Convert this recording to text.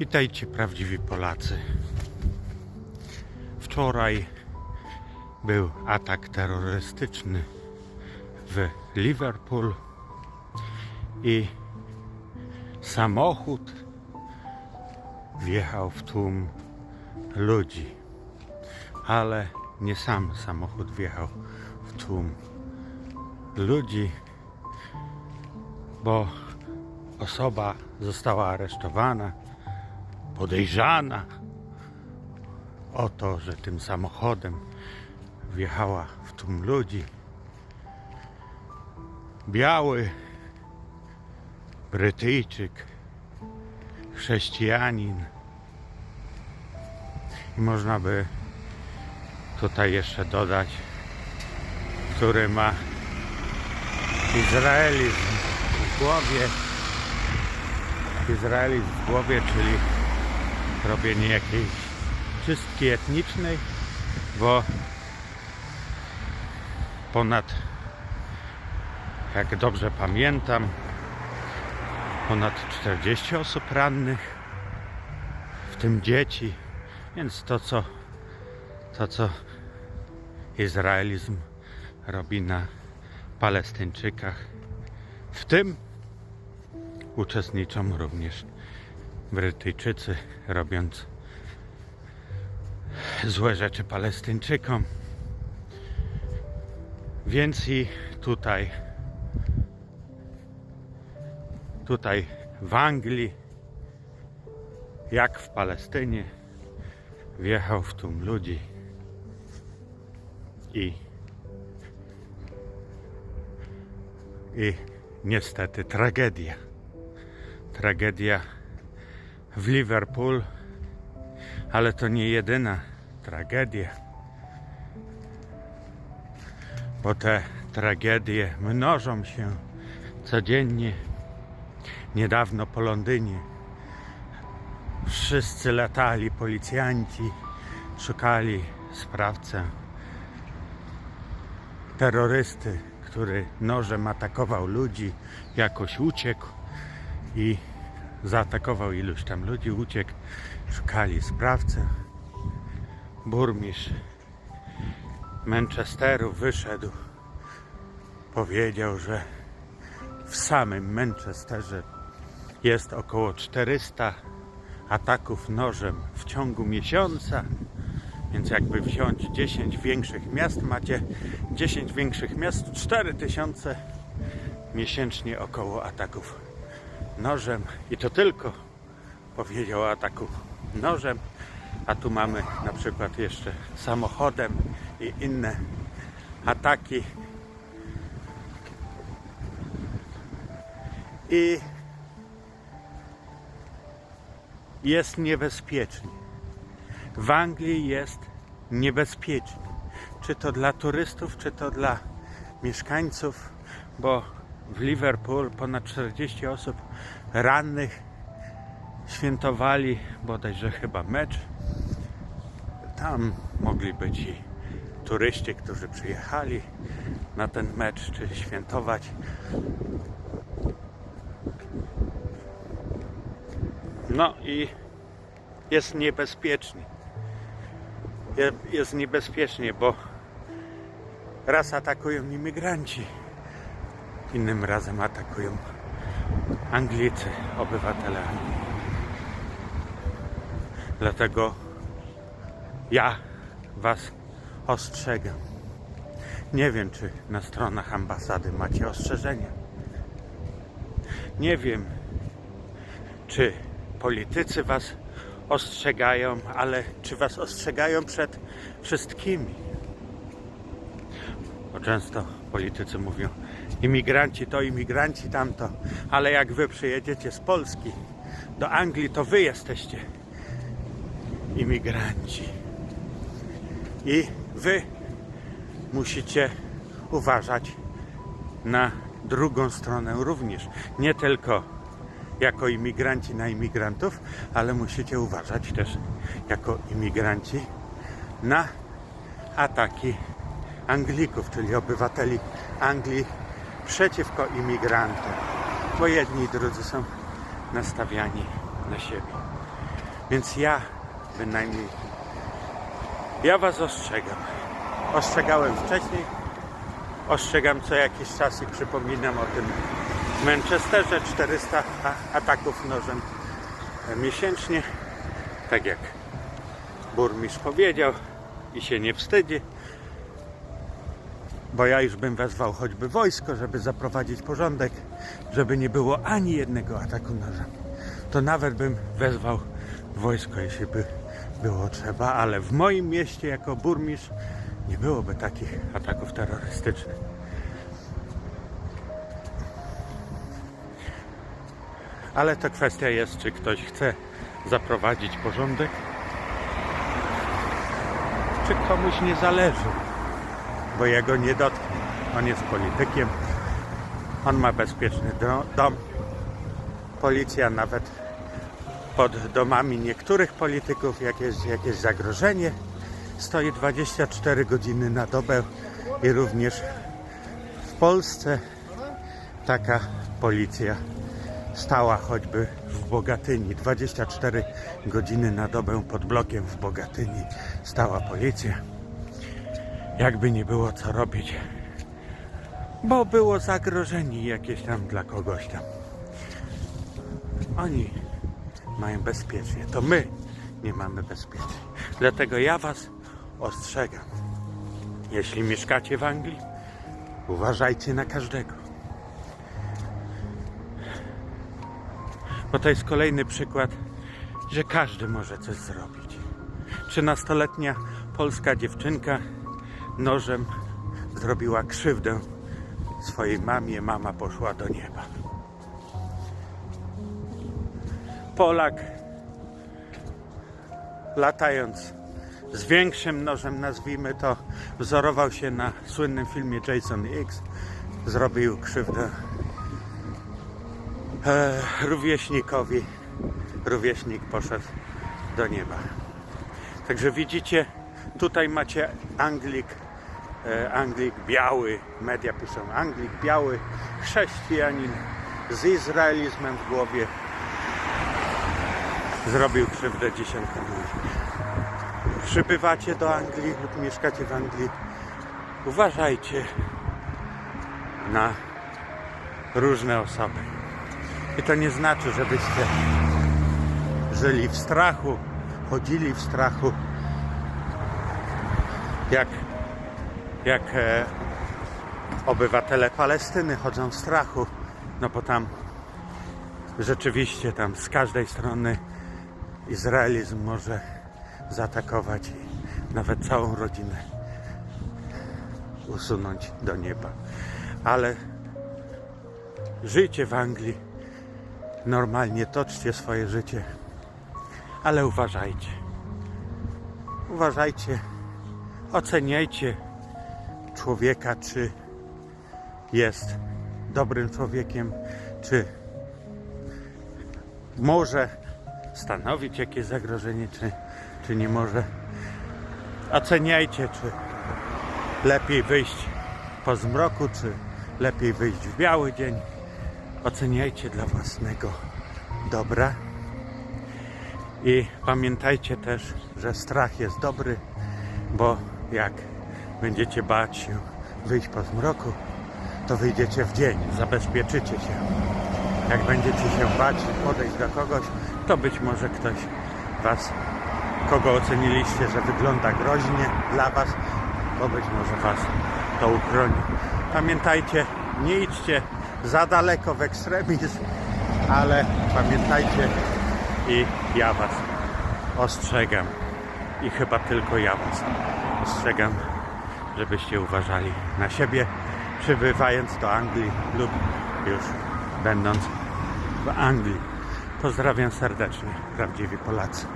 Witajcie prawdziwi Polacy. Wczoraj był atak terrorystyczny w Liverpool i samochód wjechał w tłum ludzi. Ale nie sam samochód wjechał w tłum ludzi, bo osoba została aresztowana, podejrzana o to, że tym samochodem wjechała w tłum ludzi. Biały Brytyjczyk, chrześcijanin. I można by tutaj jeszcze dodać, który ma izraelizm w głowie. Izraelizm w głowie, czyli robienie jakiejś czystki etnicznej, bo ponad, jak dobrze pamiętam, ponad 40 osób rannych, w tym dzieci, więc to co, to co Izraelizm robi na Palestyńczykach, w tym uczestniczą również Brytyjczycy, robiąc złe rzeczy Palestyńczykom. Więc i tutaj, tutaj w Anglii, jak w Palestynie, wjechał w tłum ludzi i i niestety tragedia. Tragedia w Liverpool, ale to nie jedyna tragedia. Bo te tragedie mnożą się codziennie. Niedawno po Londynie wszyscy latali, policjanci szukali sprawcę terrorysty, który nożem atakował ludzi, jakoś uciekł i zaatakował iluś tam ludzi, uciekł, szukali sprawcę. Burmistrz Manchesteru wyszedł, powiedział, że w samym Manchesterze jest około 400 ataków nożem w ciągu miesiąca. Więc jakby wziąć 10 większych miast, macie 10 większych miast, 4000 miesięcznie około ataków nożem. I to tylko powiedział o ataku nożem, a tu mamy na przykład jeszcze samochodem i inne ataki. I jest niebezpiecznie. W Anglii jest niebezpiecznie. Czy to dla turystów, czy to dla mieszkańców, bo w Liverpool ponad 40 osób rannych świętowali bodajże chyba mecz. Tam mogli być i turyści, którzy przyjechali na ten mecz, czy świętować. No i jest niebezpiecznie. Je- Jest niebezpiecznie, bo raz atakują imigranci, innym razem atakują Anglicy, obywatele Anglii. Dlatego ja Was ostrzegam. Nie wiem, czy na stronach ambasady macie ostrzeżenia. Nie wiem, czy politycy Was ostrzegają, ale czy Was ostrzegają przed wszystkimi? Bo często politycy mówią, imigranci to, imigranci tamto, ale jak Wy przyjedziecie z Polski do Anglii, to Wy jesteście imigranci. I Wy musicie uważać na drugą stronę również. Nie tylko jako imigranci na imigrantów, ale musicie uważać też jako imigranci na ataki Anglików, czyli obywateli Anglii przeciwko imigrantom, bo jedni i drudzy są nastawiani na siebie. Więc ja bynajmniej, ja was ostrzegam. Ostrzegałem wcześniej, ostrzegam co jakiś czas i przypominam o tym Manchesterze 400 a- ataków nożem miesięcznie. Tak jak burmistrz powiedział i się nie wstydzi. Bo ja już bym wezwał choćby wojsko, żeby zaprowadzić porządek, żeby nie było ani jednego ataku nożem. To nawet bym wezwał wojsko, jeśli by było trzeba, ale w moim mieście jako burmistrz nie byłoby takich ataków terrorystycznych. Ale to kwestia jest, czy ktoś chce zaprowadzić porządek, czy komuś nie zależy, bo jego nie dotknie. On jest politykiem, on ma bezpieczny do- dom. Policja nawet pod domami niektórych polityków, jak jest jakieś zagrożenie, stoi 24 godziny na dobę i również w Polsce taka policja stała choćby w Bogatyni. 24 godziny na dobę pod blokiem w Bogatyni stała policja. Jakby nie było co robić, bo było zagrożenie jakieś tam dla kogoś tam. Oni mają bezpiecznie, to my nie mamy bezpiecznie. Dlatego ja Was ostrzegam. Jeśli mieszkacie w Anglii, uważajcie na każdego. Bo to jest kolejny przykład, że każdy może coś zrobić. Trzynastoletnia polska dziewczynka nożem zrobiła krzywdę swojej mamie. Mama poszła do nieba. Polak latając z większym nożem, nazwijmy to, wzorował się na słynnym filmie Jason X. Zrobił krzywdę e, rówieśnikowi. Rówieśnik poszedł do nieba. Także widzicie, tutaj macie Anglik, Anglik biały, media piszą Anglik biały, chrześcijanin z izraelizmem w głowie zrobił krzywdę dziesiątkom ludzi. Przybywacie do Anglii lub mieszkacie w Anglii, uważajcie na różne osoby. I to nie znaczy, żebyście żyli w strachu, chodzili w strachu, jak, jak e, obywatele Palestyny chodzą w strachu, no bo tam rzeczywiście tam z każdej strony Izraelizm może zaatakować i nawet całą rodzinę usunąć do nieba. Ale żyjcie w Anglii, normalnie toczcie swoje życie, ale uważajcie. Uważajcie, oceniajcie człowieka, czy jest dobrym człowiekiem, czy może stanowić jakieś zagrożenie, czy, czy nie może. Oceniajcie, czy lepiej wyjść po zmroku, czy lepiej wyjść w biały dzień. Oceniajcie dla własnego dobra. I pamiętajcie też, że strach jest dobry, bo jak będziecie bać się wyjść po zmroku, to wyjdziecie w dzień, zabezpieczycie się. Jak będziecie się bać podejść do kogoś, to być może ktoś was, kogo oceniliście, że wygląda groźnie dla was, to być może was to uchroni. Pamiętajcie, nie idźcie za daleko w ekstremizm, ale pamiętajcie i ja was ostrzegam i chyba tylko ja was ostrzegam, żebyście uważali na siebie, przybywając do Anglii lub już będąc w Anglii. Pozdrawiam serdecznie, prawdziwi Polacy.